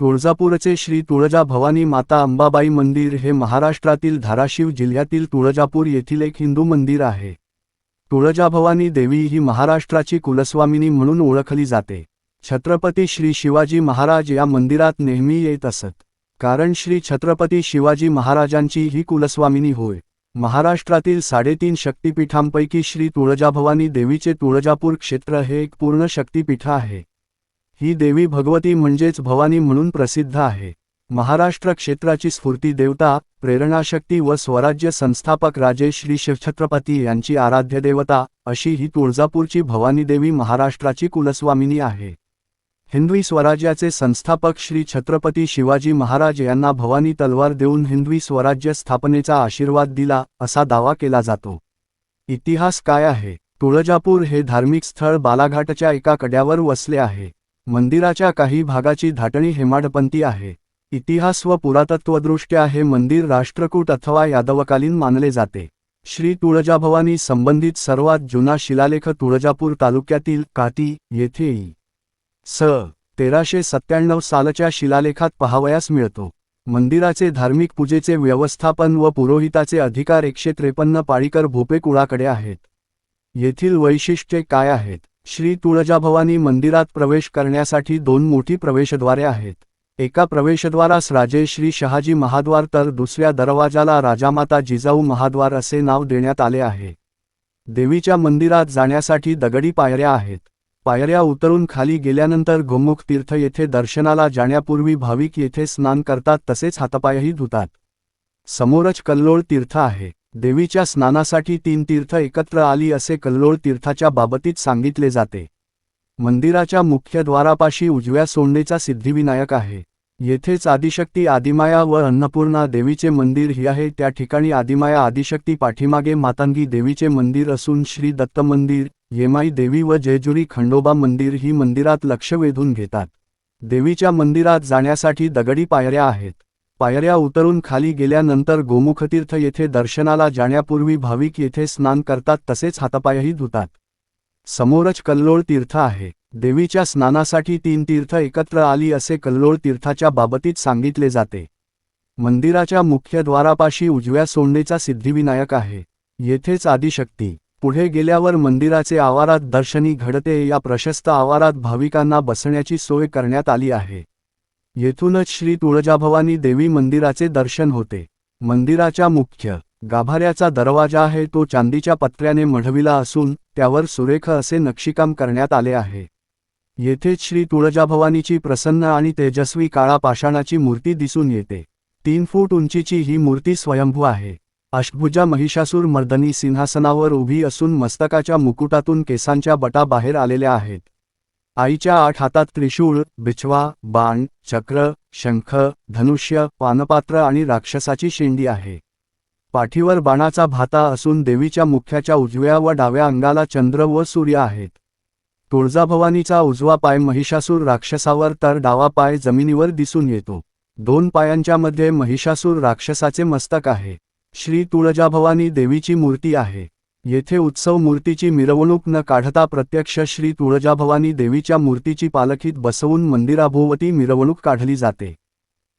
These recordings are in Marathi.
तुळजापूरचे श्री तुळजा भवानी माता अंबाबाई मंदिर हे महाराष्ट्रातील धाराशिव जिल्ह्यातील तुळजापूर येथील एक हिंदू मंदिर आहे. तुळजाभवानी देवी ही महाराष्ट्राची कुलस्वामिनी म्हणून ओळखली जाते. छत्रपती श्री शिवाजी महाराज या मंदिरात नेहमी येत असत. कारण श्री छत्रपती शिवाजी महाराजांची ही कुलस्वामिनी होय. महाराष्ट्रातील साडेतीन शक्तिपीठांपैकी श्री तुळजाभवानी देवीचे तुळजापूर क्षेत्र हे एक पूर्ण शक्तिपीठ आहे. ही देवी भगवती म्हणजेच भवानी म्हणून प्रसिद्ध आहे. महाराष्ट्र क्षेत्राची स्फूर्ती देवता प्रेरणाशक्ती व स्वराज्य संस्थापक राजे श्री शिवछत्रपती यांची आराध्य देवता अशी ही तुळजापूरची भवानी देवी महाराष्ट्राची कुलस्वामिनी आहे. हिंदवी स्वराज्याचे संस्थापक श्री छत्रपती शिवाजी महाराज यांना भवानी तलवार देऊन हिंदवी स्वराज्य स्थापनेचा आशीर्वाद दिला असा दावा केला जातो. इतिहास काय आहे? तुळजापूर हे धार्मिक स्थळ बालाघाटच्या एका कड्यावर वसले आहे. मंदिराच्या काही भागाची धाटणी हेमाडपंथी आहे. इतिहास व पुरातत्वदृष्ट्या हे मंदिर राष्ट्रकूट अथवा यादवकालीन मानले जाते. श्री तुळजाभवानी संबंधित सर्वात जुना शिलालेख तुळजापूर तालुक्यातील काती येथे स. तेराशे सत्त्याण्णव सालच्या शिलालेखात पहावयास मिळतो. मंदिराचे धार्मिक पूजेचे व्यवस्थापन व पुरोहिताचे अधिकार एकशे त्रेपन्न पाळीकर भोपे कुळाकडे आहेत. येथील वैशिष्ट्ये काय आहेत? श्री तुळजाभवानी मंदिरात प्रवेश करण्यासाठी दोन मोठी प्रवेशद्वारे आहेत. एका प्रवेशद्वारास राजे श्री शहाजी महाद्वार तर दुसऱ्या दरवाजाला राजामाता जिजाऊ महाद्वार असे नाव देण्यात आले आहे. देवीच्या मंदिरात जाण्यासाठी दगडी पायऱ्या आहेत. पायऱ्या उतरून खाली गेल्यानंतर गोमुख तीर्थ येथे दर्शनाला जाण्यापूर्वी भाविक येथे स्नान करतात तसेच हातपायही धुतात. समोरच कल्लोळ तीर्थ आहे. देवीच्या स्नानासाठी तीन तीर्थ एकत्र आली असे कल्लोळ तीर्थाच्या बाबतीत सांगितले जाते. मंदिराच्या मुख्य द्वारापाशी उजव्या सोंडेचा सिद्धिविनायक आहे. येथेच आदिशक्ती आदिमाया व अन्नपूर्णा देवीचे मंदिर ही आहे. त्या ठिकाणी आदिमाया आदिशक्ती पाठीमागे मातांगी देवीचे मंदिर असून श्री दत्त मंदिर येमाई देवी व जेजुरी खंडोबा मंदिर ही मंदिरात लक्ष वेधून घेतात. देवीच्या मंदिरात जाण्यासाठी दगडी पायऱ्या आहेत. पायऱ्या उतरून खाली गेल्यानंतर गोमुखतीर्थ येथे दर्शनाला जाण्यापूर्वी भाविक येथे स्नान करतात तसेच हातापायही धुतात. समोरच कल्लोळ तीर्थ आहे. देवीच्या स्नानासाठी तीन तीर्थ एकत्र आली असे कल्लोळ तीर्थाच्या बाबतीत सांगितले जाते. मंदिराच्या मुख्य द्वारापाशी उजव्या सोंडेचा सिद्धिविनायक आहे. येथेच आदिशक्ती. पुढे गेल्यावर मंदिराचे आवारात दर्शनी घडते या प्रशस्त आवारात भाविकांना बसण्याची सोय करण्यात आली आहे. येथूनच श्री तुळजाभवानी देवी मंदिराचे दर्शन होते. मंदिराच्या मुख्य गाभाऱ्याचा दरवाजा आहे तो चांदीच्या पत्र्याने मढविला असून त्यावर सुरेख असे नक्षीकाम करण्यात आले आहे. येथेच श्री तुळजाभवानीची प्रसन्न आणि तेजस्वी काळा पाषाणाची मूर्ती दिसून येते. तीन फूट उंचीची ही मूर्ती स्वयंभू आहे. अष्टभुजा महिषासूर मर्दनी सिंहासनावर उभी असून मस्तकाच्या मुकुटातून केसांच्या बटा बाहेर आलेल्या आहेत. आईच्या आठ हातात त्रिशूळ बिछवा बाण चक्र शंख धनुष्य पानपात्र आणि राक्षसाची शेंडी आहे. पाठीवर बाणाचा भाता असून देवीच्या मुख्याच्या उजव्या व डाव्या अंगाला चंद्र व सूर्य आहेत. तुळजाभवानीचा उजवा पाय महिषासूर राक्षसावर तर डावा पाय जमिनीवर दिसून येतो. दोन पायांच्या मध्ये महिषासूर राक्षसाचे मस्तक आहे. श्री तुळजाभवानी देवीची मूर्ती आहे. येथे उत्सव मूर्तीची मिरवणूक न काढता प्रत्यक्ष श्री तुळजाभवानी देवीच्या मूर्तीची पालखीत बसवून मंदिराभोवती मिरवणूक काढली जाते.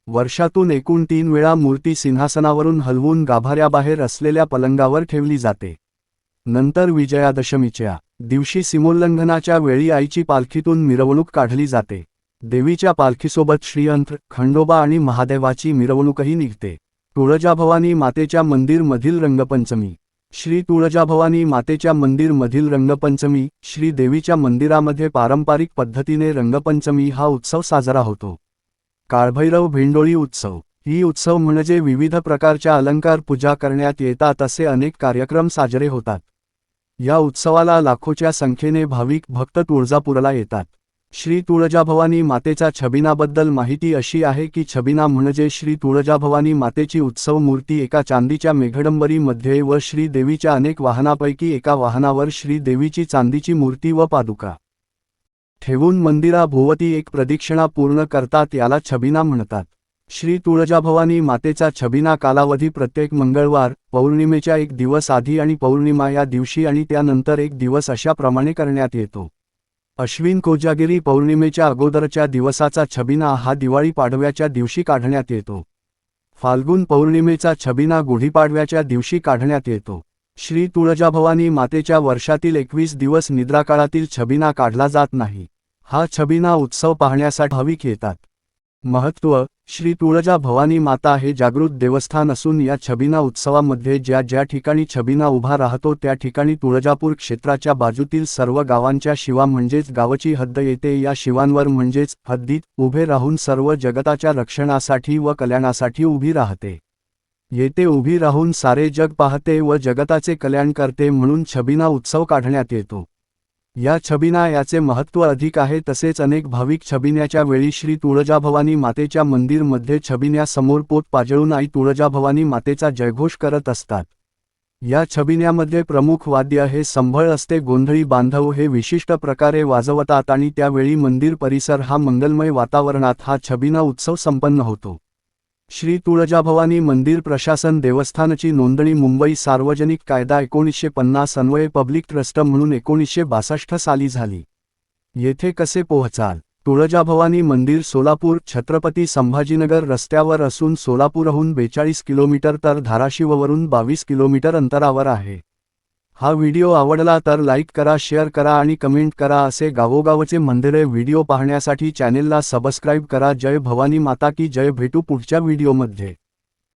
वर्षातून एकूण तीन वेळा मूर्ती सिंहासनावरून हलवून गाभाऱ्याबाहेर असलेल्या पलंगावर ठेवली जाते. नंतर विजयादशमीच्या दिवशी सीमोल्लंघनाच्या वेळी आईची पालखीतून मिरवणूक काढली जाते. देवीच्या पालखीसोबत श्रीयंत्र खंडोबा आणि महादेवाची मिरवणूकही निघते. तुळजाभवानी मातेच्या मंदिरमधील रंगपंचमी श्री तुळजाभवानी मातेच्या मंदिरमधील रंगपंचमी श्री देवीच्या मंदिरामध्ये पारंपरिक पद्धतीने रंगपंचमी हा उत्सव साजरा होतो. काळभैरव भेंडोळी उत्सव. ही उत्सव म्हणजे विविध प्रकारच्या अलंकार पूजा करण्यात येतात असे अनेक कार्यक्रम साजरे होतात. या उत्सवाला लाखोच्या संख्येने भाविक भक्त तुळजापूरला येतात. श्री तुळजाभवानी मातेचा छबिनाबद्दल माहिती अशी आहे की छबिना म्हणजे श्री तुळजाभवानी मातेची उत्सव मूर्ती एका चांदीच्या मेघडंबरीमध्ये व श्री देवीच्या अनेक वाहनापैकी एका वाहनावर श्री देवीची चांदीची मूर्ती व पादुका. ठेवून मंदिराभोवती एक प्रदक्षिणा पूर्ण करतात याला छबिना म्हणतात. श्री तुळजाभवानी मातेचा छबिना कालावधी प्रत्येक मंगळवार पौर्णिमेच्या एक दिवस आधी आणि पौर्णिमा या दिवशी आणि त्यानंतर एक दिवस अशाप्रमाणे करण्यात येतो. अश्विन कोजागिरी पौर्णिमेच्या अगोदरच्या दिवसाचा छबिना हा दिवाळी पाडव्याच्या दिवशी काढण्यात येतो. फाल्गुन पौर्णिमेचा छबिना गुढीपाडव्याच्या दिवशी काढण्यात येतो. श्री तुळजाभवानी मातेच्या वर्षातील एकवीस दिवस निद्राकाळातील छबिना काढला जात नाही. हा छबिना उत्सव पाहण्यासाठी भाविक येतात. महत्त्व श्री तुळजा भवानी माता हे जागृत देवस्थान असून या छबिना उत्सवामध्ये ज्या ज्या ठिकाणी छबिना उभा राहतो त्या ठिकाणी तुळजापूर क्षेत्राच्या बाजूतील सर्व गावांच्या शिवा म्हणजेच गावची हद्द येते. या शिवांवर म्हणजेच हद्दीत उभे राहून सर्व जगताच्या रक्षणासाठी व कल्याणासाठी उभी राहते. येथे उभी राहून सारे जग पाहते व जगताचे कल्याण करते म्हणून छबिना उत्सव काढण्यात येतो. या छबिना याचे महत्त्व अधिक आहे तसेच अनेक भाविक छबिन्याच्या वेळी श्री तुळजाभवानी मातेच्या मंदिरमध्ये छबिन्यासमोर पोत पाजळून आई तुळजाभवानी मातेचा जयघोष करत असतात. या छबिन्यामध्ये प्रमुख वाद्य हे संभळ असते गोंधळी बांधव हे विशिष्ट प्रकारे वाजवतात आणि त्यावेळी मंदिर परिसर हा मंगलमय वातावरणात हा छबिना उत्सव संपन्न होतो. श्री तुळजाभवानी मंदिर प्रशासन देवस्थानची नोंदणी मुंबई सार्वजनिक कायदा एकोणीसशे पन्नास अन्वये पब्लिक ट्रस्ट म्हणून एकोणीसशे बासष्ट साली झाली. येथे कसे पोहचाल? तुळजाभवानी मंदिर सोलापूर छत्रपती संभाजीनगर रस्त्यावर असून सोलापूरहून बेचाळीस किलोमीटर तर धाराशिववरून बावीस किलोमीटर अंतरावर आहे. हा व्हिडिओ आवडला तर लाईक करा शेअर करा आणि कमेंट करा असे गावोगावचे मंदिरे व्हिडिओ पाहण्यासाठी चॅनेलला सबस्क्राईब करा. जय भवानी माता की जय. भेटू पुढच्या व्हिडिओमध्ये.